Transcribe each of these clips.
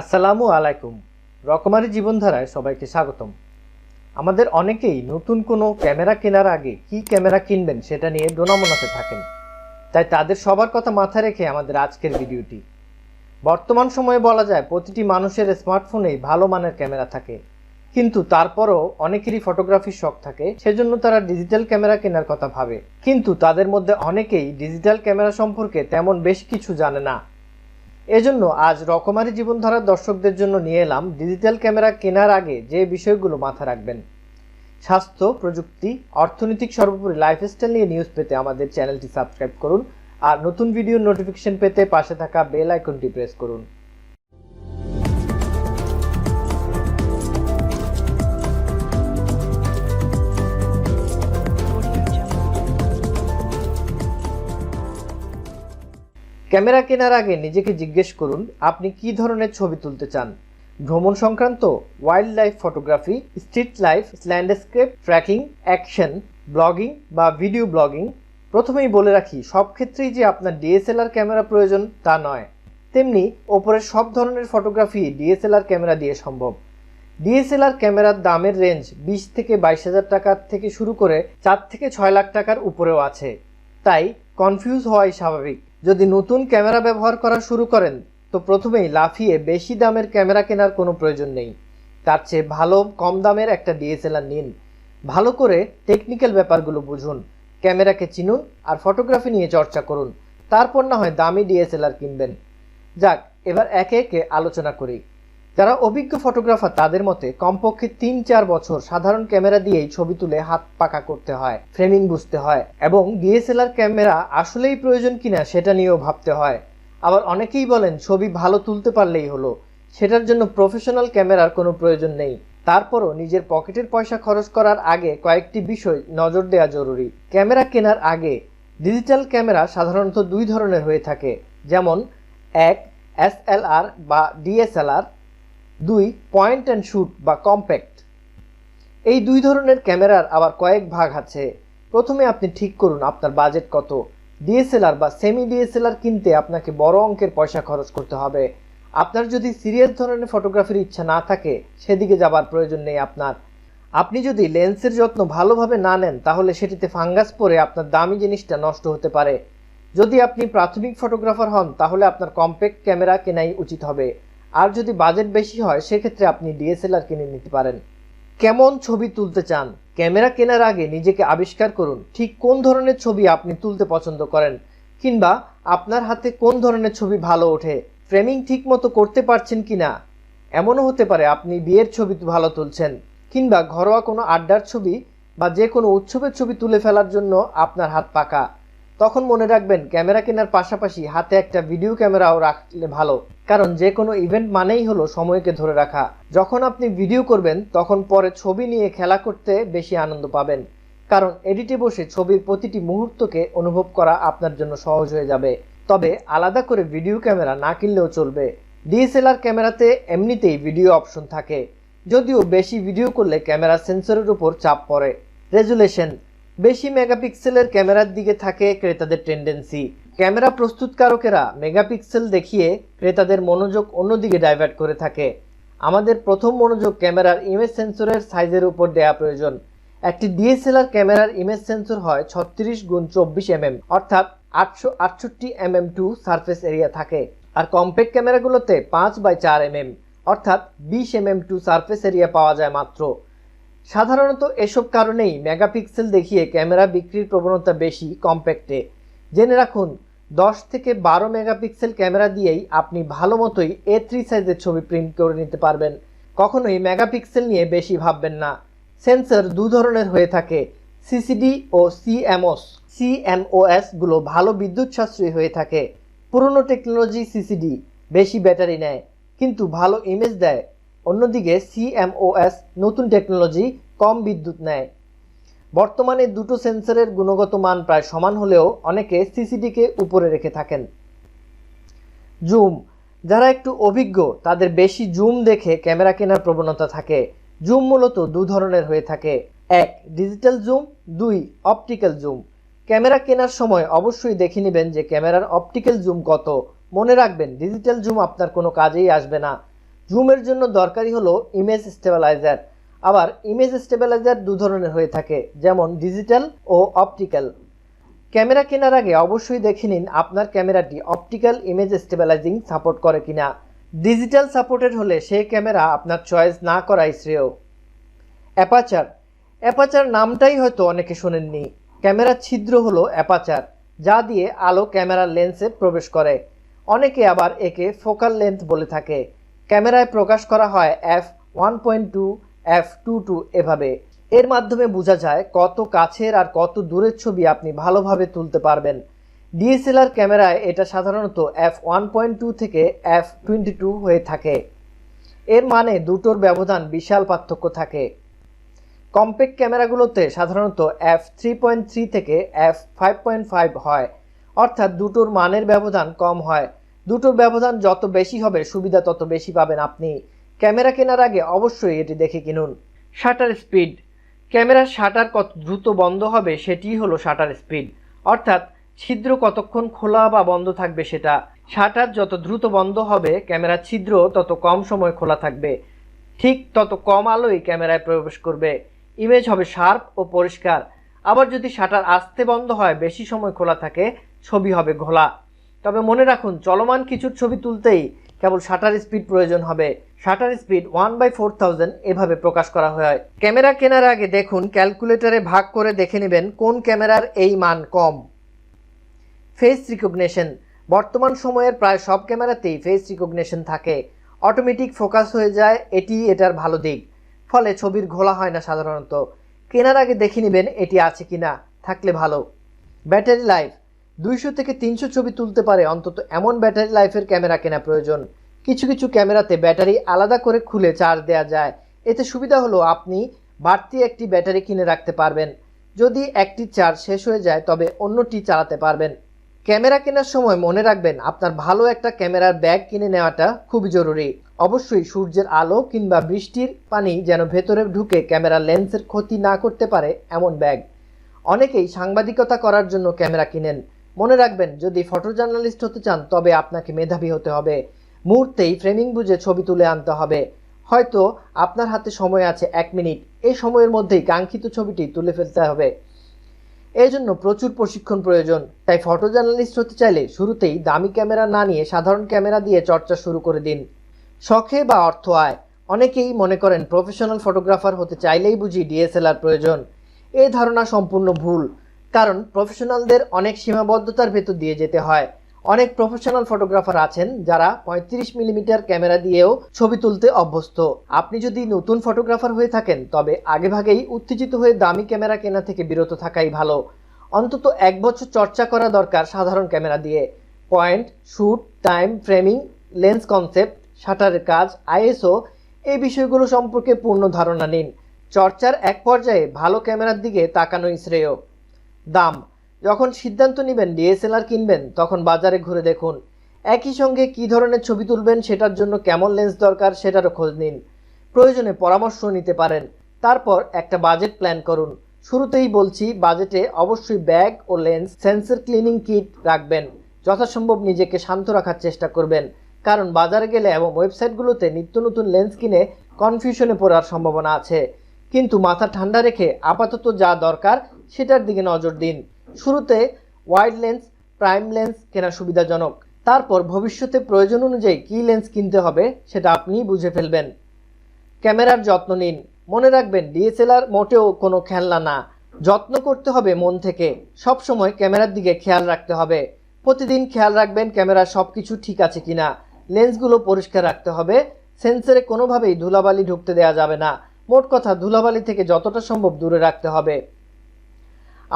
আসসালামু আলাইকুম। রকমারি জীবনধারায় সবাইকে স্বাগতম। আমাদের অনেকেই নতুন কোনো ক্যামেরা কেনার আগে কি ক্যামেরা কিনবেন সেটা নিয়ে ডোনামোনাতে থাকেন। তাই তাদের সবার কথা মাথায় রেখে আমাদের আজকের ভিডিওটি। বর্তমান সময়ে বলা যায় প্রতিটি মানুষের স্মার্টফোনেই ভালো মানের ক্যামেরা থাকে। কিন্তু তারপরও অনেকেরই ফটোগ্রাফির শখ থাকে, সেজন্য তারা ডিজিটাল ক্যামেরা কেনার কথা ভাবে। কিন্তু তাদের মধ্যে অনেকেই ডিজিটাল ক্যামেরা সম্পর্কে তেমন বেশ কিছু জানে না। এজন্য আজ রকমারি জীবনধারার দর্শকদের জন্য নিয়ে এলাম ডিজিটাল ক্যামেরা কেনার আগে যে বিষয়গুলো মাথা রাখবেন। স্বাস্থ্য, প্রযুক্তি, অর্থনৈতিক সর্বোপরি লাইফস্টাইল নিয়ে নিউজ পেতে আমাদের চ্যানেলটি সাবস্ক্রাইব করুন আর নতুন ভিডিও নোটিফিকেশন পেতে পাশে থাকা বেল আইকনটি প্রেস করুন। ক্যামেরা কেনার আগে নিজেকে জিজ্ঞেস করুন, আপনি কি ধরনের ছবি তুলতে চান? ভ্রমণ সংক্রান্ত wild life photography street life landscape trekking action blogging বা ভিডিও ব্লগিং প্রথমেই বলে রাখি, সব ক্ষেত্রেই যে আপনার ডিএসএলআর ক্যামেরা প্রয়োজন তা নয়। তেমনি, ওপরের সব ধরনের ফটোগ্রাফি ডিএসএলআর ক্যামেরা দিয়ে সম্ভব। ডিএসএলআর ক্যামেরার দামের রেঞ্জ বিশ থেকে বাইশ হাজার টাকার থেকে শুরু করে চার থেকে ছয় লাখ টাকার উপরেও আছে। তাই কনফিউজ হওয়াই স্বাভাবিক। যদি নতুন ক্যামেরা ব্যবহার করা শুরু করেন, তো প্রথমেই লাফিয়ে বেশি দামের ক্যামেরা কেনার কোনো প্রয়োজন নেই। তার চেয়ে ভালো, কম দামের একটা ডিএসএলআর নিন। ভালো করে টেকনিক্যাল ব্যাপারগুলো বুঝুন, ক্যামেরাকে চিনুন আর ফটোগ্রাফি নিয়ে চর্চা করুন। তারপর না হয় দামি ডিএসএলআর কিনবেন। যাক, এবার একে একে আলোচনা করি। যারা অভিজ্ঞ ফটোগ্রাফার, তাদের মতে কমপক্ষে তিন চার বছর সাধারণ ক্যামেরা দিয়েই ছবি তুলে হাত পাকা করতে হয়, ফ্রেমিং বুঝতে হয় এবং ডিএসএলআর ক্যামেরা আসলেই প্রয়োজন কিনা সেটা নিয়েও ভাবতে হয়। আবার অনেকেই বলেন ছবি ভালো তুলতে পারলেই হলো, সেটার জন্য প্রফেশনাল ক্যামেরার কোনো প্রয়োজন নেই। তারপরও নিজের পকেটের পয়সা খরচ করার আগে কয়েকটি বিষয় নজর দেওয়া জরুরি। ক্যামেরা কেনার আগে ডিজিটাল ক্যামেরা সাধারণত দুই ধরনের হয়ে থাকে, যেমন এক এসএলআর বা ডিএসএলআর দুই পয়েন্ট অ্যান্ড শুট বা কম্প্যাক্ট এই দুই ধরনের ক্যামেরার আবার কয়েক ভাগ আছে। প্রথমে আপনি ঠিক করুন আপনার বাজেট কত। ডিএসএলআর বা সেমি ডিএসএলআর কিনতে আপনাকে বড় অঙ্কের পয়সা খরচ করতে হবে। আপনার যদি সিরিয়াস ধরনের ফটোগ্রাফির ইচ্ছা না থাকে, সেদিকে যাবার প্রয়োজন নেই আপনার। আপনি যদি লেন্সের যত্ন ভালোভাবে না নেন, তাহলে সেটিতে ফাঙ্গাস পরে আপনার দামি জিনিসটা নষ্ট হতে পারে। যদি আপনি প্রাথমিক ফটোগ্রাফার হন, তাহলে আপনার কম্প্যাক্ট ক্যামেরা কেনাই উচিত হবে। আর যদি বাজেট বেশি হয়, সেক্ষেত্রে আপনি ডিএসএলআর কিনে নিতে পারেন। কেমন ছবি তুলতে চান? ক্যামেরা কেনার আগে নিজেকে আবিষ্কার করুন, ঠিক কোন ধরনের ছবি আপনি তুলতে পছন্দ করেন, কিংবা আপনার হাতে কোন ধরনের ছবি ভালো ওঠে, ফ্রেমিং ঠিক মতো করতে পারছেন কিনা? এমনও হতে পারে আপনি বিয়ের ছবি ভালো তুলছেন, কিংবা ঘরোয়া কোনো আড্ডার ছবি বা যে কোনো উৎসবের ছবি তুলে ফেলার জন্য আপনার হাত পাকা। তখন মনে রাখবেন, ক্যামেরা কেনার পাশাপাশি হাতে একটা ভিডিও ক্যামেরাও রাখলে ভালো। কারণ যে কোনো ইভেন্ট মানেই হলো সময়কে ধরে রাখা। যখন আপনি ভিডিও করবেন, তখন পরে ছবি নিয়ে খেলা করতে বেশি আনন্দ পাবেন। কারণ এডিটে বসে ছবির প্রতিটি মুহূর্তকে অনুভব করা আপনার জন্য সহজ হয়ে যাবে। তবে আলাদা করে ভিডিও ক্যামেরা না কিনলেও চলবে। ডিএসএলআর ক্যামেরাতে এমনিতেই ভিডিও অপশন থাকে। যদিও বেশি ভিডিও করলে ক্যামেরা সেন্সরের উপর চাপ পড়ে। রেজুলেশন বেশি মেগাপিক্সেলের ক্যামেরার দিকে থাকে ক্রেতাদের টেন্ডেন্সি ক্যামেরা প্রস্তুতকারকেরা মেগাপিক্সেল দেখিয়ে ক্রেতাদের মনোযোগ অন্যদিকে ডাইভার্ট করে থাকে। আমাদের প্রথম মনোযোগ ক্যামেরার ইমেজ সেন্সরের সাইজের উপর দেওয়া প্রয়োজন। একটি ডিএসএলআর ক্যামেরার ইমেজ সেন্সর হয় ছত্রিশ গুণ চব্বিশ এমএম অর্থাৎ আটশো আটষট্টি এমএম টু সারফেস এরিয়া থাকে। আর কম্প্যাক্ট ক্যামেরাগুলোতে পাঁচ বাই চার এমএম অর্থাৎ বিশ এমএম টু সারফেস এরিয়া পাওয়া যায় মাত্র। সাধারণত এসব কারণেই মেগাপিক্সেল দেখিয়ে ক্যামেরা বিক্রির প্রবণতা বেশি, কম্প্যাক্টে। জেনে রাখুন, দশ থেকে বারো মেগাপিক্সেল ক্যামেরা দিয়েই আপনি ভালো মতোই এ থ্রি সাইজের ছবি প্রিন্ট করে নিতে পারবেন। কখনোই মেগাপিক্সেল নিয়ে বেশি ভাববেন না। সেন্সর দু ধরনের হয়ে থাকে সিসিডি ও সিএমওস সিএমওএসগুলো ভালো বিদ্যুৎ সাশ্রয়ী হয়ে থাকে। পুরনো টেকনোলজি সিসিডি বেশি ব্যাটারি নেয়, কিন্তু ভালো ইমেজ দেয়। অন্যদিকে সিএমওএস নতুন টেকনোলজি কম বিদ্যুৎ নেয়। বর্তমানে দুটো সেন্সরের গুণগত মান প্রায় সমান হলেও অনেকে সিসিডিকে উপরে রেখে থাকেন। জুম, যারা একটু অভিজ্ঞ, তাদের বেশি জুম দেখে ক্যামেরা কেনার প্রবণতা থাকে। জুম মূলত দু ধরনের হয়ে থাকে। এক ডিজিটাল জুম। দুই অপটিক্যাল জুম। ক্যামেরা কেনার সময় অবশ্যই দেখে নেবেন যে ক্যামেরার অপটিক্যাল জুম কত। মনে রাখবেন ডিজিটাল জুম আপনার কোনো কাজেই আসবে না। জুমের জন্য দরকারি হলো ইমেজ স্টেবিলাইজার আবার ইমেজ স্টেবিলাইজার দু ধরনের হয়ে থাকে, যেমন ডিজিটাল ও অপটিক্যাল ক্যামেরা কেনার আগে অবশ্যই দেখে নিন আপনার ক্যামেরাটি অপটিক্যাল ইমেজ স্টেবিলাইজিং সাপোর্ট করে কিনা। ডিজিটাল সাপোর্টেড হলে সেই ক্যামেরা আপনার চয়েস না করাই শ্রেয়। অ্যাপাচার অ্যাপাচার নামটাই হয়তো অনেকে শোনেননি। ক্যামেরার ছিদ্র হলো অ্যাপাচার যা দিয়ে আলো ক্যামেরার লেন্সে প্রবেশ করে। অনেকে আবার একে ফোকাল লেন্থ বলে থাকে। ক্যামেরায় প্রকাশ করা হয় F one point two F two two এভাবে। এর মাধ্যমে বোঝা যায় কত কাছের আর কত দূরের ছবি আপনি ভালোভাবে তুলতে পারবেন। ডিএসএলআর ক্যামেরায় এটা সাধারণত এফ ওয়ান পয়েন্ট টু থেকে এফ টোয়েন্টি টু হয়ে থাকে। এর মানে দুটোর ব্যবধান বিশাল পার্থক্য থাকে। কম্প্যাক্ট ক্যামেরাগুলোতে সাধারণত এফ থ্রি পয়েন্ট থ্রি থেকে এফ ফাইভ পয়েন্ট ফাইভ হয়। অর্থাৎ দুটোর মানের ব্যবধান কম হয়। দুটোর ব্যবধান যত বেশি হবে, সুবিধা তত বেশি পাবেন আপনি। ক্যামেরা কেনার আগে অবশ্যই এটি দেখে কিনুন। Shutter speed. ক্যামেরার শাটার কত দ্রুত বন্ধ হবে সেটিই হলো শাটার স্পিড। অর্থাৎ ছিদ্র কতক্ষণ খোলা বা বন্ধ থাকবে সেটা। শাটার যত দ্রুত বন্ধ হবে, ক্যামেরার ছিদ্র তত কম সময় খোলা থাকবে। ঠিক তত কম আলোই ক্যামেরায় প্রবেশ করবে। ইমেজ হবে শার্প ও পরিষ্কার। আবার যদি শাটার আস্তে বন্ধ হয়, বেশি সময় খোলা থাকে, ছবি হবে ঘোলা। তবে মনে রাখুন, চলমান কিছুর ছবি তুলতেই কেবল শাটার স্পিড প্রয়োজন হবে। Shutter speed one by four thousand এভাবে প্রকাশ করা হয়। ক্যামেরা কেনার আগে দেখুন ক্যালকুলেটরে ভাগ করে দেখে নেবেন কোন ক্যামেরার এই মান কম। ফেস রিকগনিশন বর্তমান সময়ের প্রায় সব ক্যামেরাতেই ফেস রিকগনিশন থাকে। অটোমেটিক ফোকাস হয়ে যায়, এটি এটার ভালো দিক। ফলে ছবির ঘোলা হয় না সাধারণত। কেনার আগে দেখে নেবেন এটি আছে কিনা, থাকলে ভালো। ব্যাটারি লাইফ দুইশো থেকে তিনশো ছবি তুলতে পারে অন্তত এমন ব্যাটারি লাইফের ক্যামেরা কেনা প্রয়োজন। কিছু কিছু ক্যামেরাতে ব্যাটারি আলাদা করে খুলে চার্জ দেওয়া যায়। এতে সুবিধা হলো আপনি বাড়তি একটি ব্যাটারি কিনে রাখতে পারবেন। যদি একটি চার্জ শেষ হয়ে যায়, তবে অন্যটি চালাতে পারবেন। ক্যামেরা কেনার সময় মনে রাখবেন, আপনার ভালো একটা ক্যামেরার ব্যাগ কিনে নেওয়াটা খুবই জরুরি। অবশ্যই সূর্যের আলো কিংবা বৃষ্টির পানি যেন ভেতরে ঢুকে ক্যামেরার লেন্সের ক্ষতি না করতে পারে এমন ব্যাগ। অনেকেই সাংবাদিকতা করার জন্য ক্যামেরা কিনেন। মনে রাখবেন, যদি ফটো জার্নালিস্ট হতে চান, তবে আপনাকে মেধাবী হতে হবে। মুহূর্তেই ফ্রেমিং বুঝে ছবি তুলে আনতে হবে। হয়তো আপনার হাতে সময় আছে এক মিনিট। এই সময়ের মধ্যেই কাঙ্ক্ষিত ছবিটি তুলে ফেলতে হবে। এই জন্য প্রচুর প্রশিক্ষণ প্রয়োজন। তাই ফটো জার্নালিস্ট হতে চাইলে শুরুতেই দামি ক্যামেরা না নিয়ে সাধারণ ক্যামেরা দিয়ে চর্চা শুরু করে দিন। শখে বা অর্থ আয়। অনেকেই মনে করেন প্রফেশনাল ফটোগ্রাফার হতে চাইলেই বুঝি ডিএসএলআর প্রয়োজন। এ ধারণা সম্পূর্ণ ভুল। কারণ প্রফেশনালদের অনেক সীমাবদ্ধতার ভেতর দিয়ে যেতে হয়। অনেক প্রফেশনাল ফটোগ্রাফার আছেন যারা পঁয়ত্রিশ মিলিমিটার ক্যামেরা দিয়েও ছবি তুলতে অভ্যস্ত। আপনি যদি নতুন ফটোগ্রাফার হয়ে থাকেন, তবে আগেভাগেই উত্তেজিত হয়ে দামি ক্যামেরা কেনা থেকে বিরত থাকাই ভালো। অন্তত এক বছর চর্চা করা দরকার সাধারণ ক্যামেরা দিয়ে। Point shoot time, framing, lens concept, শাটারের কাজ, আইএসও, এই বিষয়গুলো সম্পর্কে পূর্ণ ধারণা নিন। চর্চার এক পর্যায়ে ভালো ক্যামেরার দিকে তাকানোই শ্রেয়। দাম। যখন সিদ্ধান্ত নেবেন, ডিএসএলআর কিনবেন, তখন বাজারে ঘুরে দেখুন, একই সঙ্গে কী ধরনের ছবি তুলবেন, সেটার জন্য কেমন লেন্স দরকার, সেটারও খোঁজ নিন। প্রয়োজনে পরামর্শ নিতে পারেন। তারপর একটা বাজেট প্ল্যান করুন। শুরুতেই বলছি, বাজেটে অবশ্যই ব্যাগ ও লেন্স, সেন্সর ক্লিনিং কিট রাখবেন। যথাসম্ভব নিজেকে শান্ত রাখার চেষ্টা করবেন। কারণ বাজারে গেলে এবং ওয়েবসাইটগুলোতে নিত্য নতুন লেন্স কিনে কনফিউশনে পড়ার সম্ভাবনা আছে। কিন্তু মাথা ঠান্ডা রেখে আপাতত যা দরকার সেটার দিকে নজর দিন। শুরুতে ওয়াইড লেন্স প্রাইম লেন্স কেনা সুবিধাজনক। তারপর ভবিষ্যতে প্রয়োজন অনুযায়ী কী লেন্স কিনতে হবে সেটা আপনিই বুঝে ফেলবেন। ক্যামেরার যত্ন নিন। মনে রাখবেন ডিএসএলআর মোটেও কোনো খেলনা না। যত্ন করতে হবে মন থেকে। সব সময় ক্যামেরার দিকে খেয়াল রাখতে হবে। প্রতিদিন খেয়াল রাখবেন ক্যামেরা সব কিছু ঠিক আছে কিনা। লেন্সগুলো পরিষ্কার রাখতে হবে। সেন্সরে কোনোভাবেই ধুলাবালি ঢুকতে দেওয়া যাবে না। মোট কথা, ধুলাবালি থেকে যতটা সম্ভব দূরে রাখতে হবে।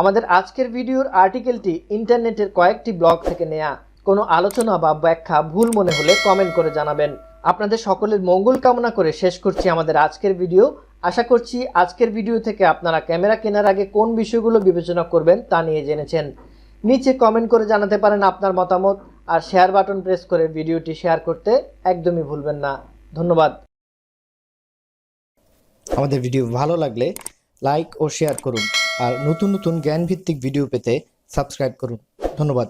আমাদের আজকের ভিডিওর আর্টিকেলটি ইন্টারনেটের কয়েকটি ব্লগ থেকে নেয়া। কোনো আলোচনা বা ব্যাখ্যা ভুল মনে হলে কমেন্ট করে জানাবেন। আপনাদের সকলের মঙ্গল কামনা করে শেষ করছি আমাদের আজকের ভিডিও। আশা করছি আজকের ভিডিও থেকে আপনারা ক্যামেরা কেনার আগে কোন বিষয়গুলো বিবেচনা করবেন তা নিয়ে জেনেছেন। নিচে কমেন্ট করে জানাতে পারেন আপনার মতামত আর শেয়ার বাটন প্রেস করে ভিডিওটি শেয়ার করতে একদমই ভুলবেন না। ধন্যবাদ। আমাদের ভিডিও ভালো লাগলে লাইক ও শেয়ার করুন। আর নতুন নতুন জ্ঞানভিত্তিক ভিডিও পেতে সাবস্ক্রাইব করুন। ধন্যবাদ।